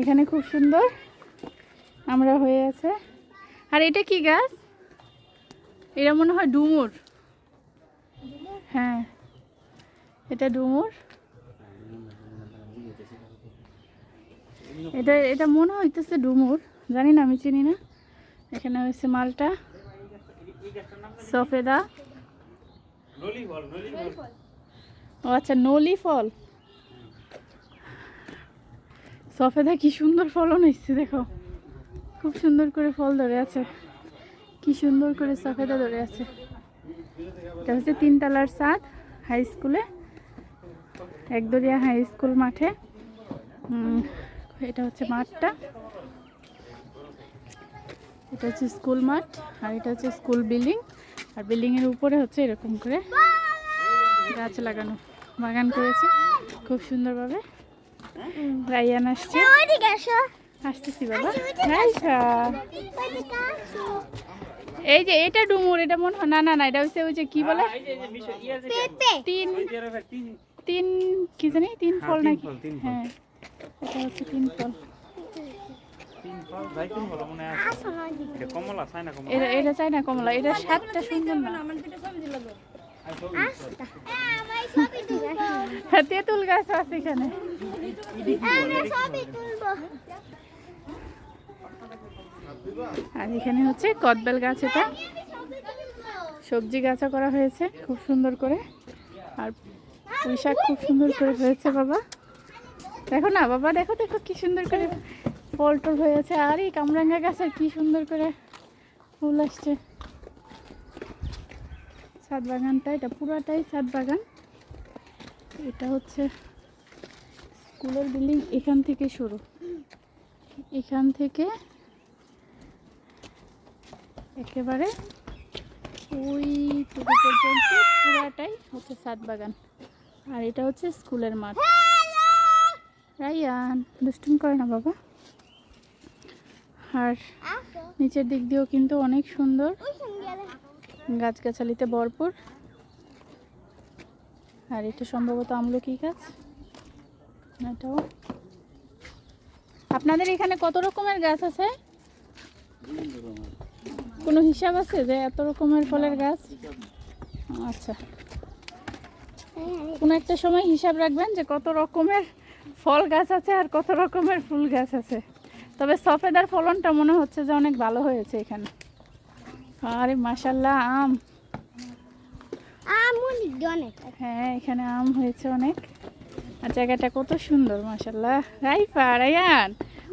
এখানে খুব সুন্দর আমরা হয়ে আছে। আর এটা কি গাছ? এটা মনে হয় ডুমুর। হ্যাঁ এটা ডুমুর। এটা এটা মনে হইতেছে ডুমুর, জানি না, আমি চিনি না। এখানে হয়েছে মালটা। সফেদা। ও আচ্ছা নলি ফল। সফেদা কি সুন্দর ফলন হয়েছে, দেখো। খুব সুন্দর করে ফল ধরে আছে। কি সুন্দর করে সফেদা ধরে আছে। এটা হচ্ছে তিনতলার সাদ হাই স্কুলে একদরিয়া হাই স্কুল মাঠে। এটা হচ্ছে মাঠটা। এটা হচ্ছে স্কুল মাঠ আর এটা হচ্ছে স্কুল বিল্ডিং আর বিল্ডিংয়ের উপরে হচ্ছে এরকম করে গাছ লাগানো। বাগান করেছে, খুব সুন্দরভাবে। আসছে। ওইদিকে আসো। আসতেছি বাবা। রাইসা এই যে এটা ডুমুর এটা মনে হয় না না না এটা হচ্ছে ওই যে কি বলে? তিন তিন কি জানি? তিন ফল নাকি? ফল, তিন ফল। হ্যাঁ। এটা হচ্ছে তিন ফল। আসো না ওইদিকে। কমলা চাই না কমলা। এটা এটা চাই না কমলা। এটা সাতটা সুন্দর না? হ্যাঁ তেঁতুল গাছ আছে এখানে। আর এখানে হচ্ছে কদবেল গাছ এটা। সবজি গাছা করা হয়েছে খুব সুন্দর করে। আর পুঁই শাক খুব সুন্দর করে হয়েছে বাবা। দেখো না বাবা, দেখো দেখো কি সুন্দর করে ফল টল হয়েছে। আর এই কামরাঙ্গা গাছের কি সুন্দর করে ফুল আসছে। ছাদ বাগানটা, এটা পুরাটাই ছাদ বাগান। এটা হচ্ছে স্কুলের বিল্ডিং এখান থেকে শুরু। এখান থেকে একেবারে ওই টুকু পর্যন্ত পুরাটাই হচ্ছে ছাদ বাগান। আর এটা হচ্ছে স্কুলের মাঠ। রাইয়ান দুষ্টুম করে না বাবা। আর নিচের দিক দিয়েও কিন্তু অনেক সুন্দর গাছগাছালিতে ভরপুর। আর এটা সম্ভবত আমলকি গাছ। এটাও আপনাদের এখানে কত রকমের গাছ আছে? কোনো হিসাব আছে যে এত রকমের ফলের গাছ? আচ্ছা। কোনো একটা সময় হিসাব রাখবেন যে কত রকমের ফল গাছ আছে আর কত রকমের ফুল গাছ আছে। তবে সফেদার ফলনটা মনে হচ্ছে যে অনেক ভালো হয়েছে এখানে। আরে মাশাল্লাহ আম। অনেক। হ্যাঁ এখানে আম হয়েছে অনেক। আর জায়গাটা কত সুন্দর মাশাল্লাহ রাইফা, রায়ান,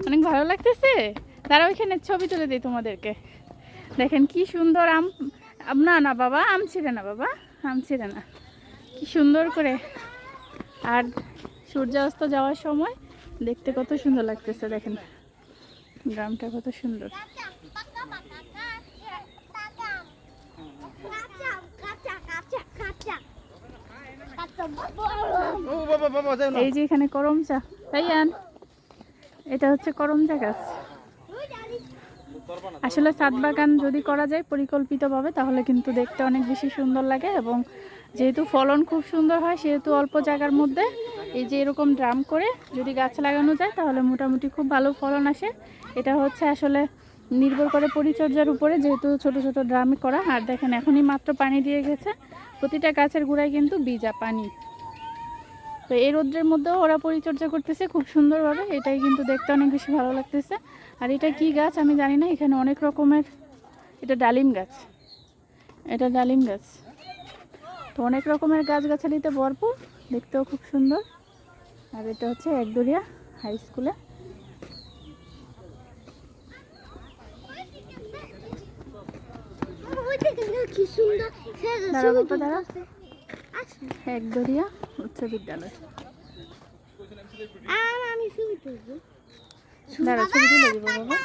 অনেক ভালো লাগতেছে? তারা ওইখানে ছবি তুলে দিই তোমাদেরকে। দেখেন কি সুন্দর আম, না না, বাবা, আম ছিঁড়ে না, বাবা, আম ছিঁড়ে না। কি সুন্দর করে। আর সূর্যাস্ত যাওয়ার সময় দেখতে কত সুন্দর লাগতেছে, দেখেন। গ্রামটা কত সুন্দর ও বাবা বাবা যাও না এই যে এখানে করম চা। রাইয়ান এটা হচ্ছে করম চা গাছ। আসলে ছাদ বাগান যদি করা যায় পরিকল্পিতভাবে, তাহলে কিন্তু দেখতে অনেক বেশি সুন্দর লাগে এবং যেহেতু ফলন খুব সুন্দর হয়, সেহেতু অল্প জায়গার মধ্যে এই যে এরকম ড্রাম করে যদি গাছ লাগানো যায়, তাহলে মোটামুটি খুব ভালো ফলন আসে। এটা হচ্ছে আসলে নির্ভর করে পরিচর্যার উপরে, যেহেতু ছোট ছোট ড্রামে করা। আর দেখেন, এখনই মাত্র পানি দিয়ে গেছে। প্রতিটা গাছের গোড়ায় কিন্তু বীজা পানি। তো এই রোদ্রের মধ্যেও ওরা পরিচর্যা করতেছে খুব সুন্দরভাবে। এটাই কিন্তু দেখতে অনেক বেশি ভালো লাগতেছে। আর এটা কি গাছ আমি জানি না, এখানে অনেক রকমের এটা ডালিম গাছ। এটা ডালিম গাছ। তো অনেক রকমের গাছগাছালিতে ভরপুর, দেখতেও খুব সুন্দর। আর এটা হচ্ছে একদরিয়া হাই স্কুলে। কি সুন্দর। দাঁড়া বাবা, দাঁড়া। একদরিয়া উচ্চ বিদ্যালয়। আর আমি ছবি তুলবো। দাঁড়া ছবি তুলে দিব বাবা।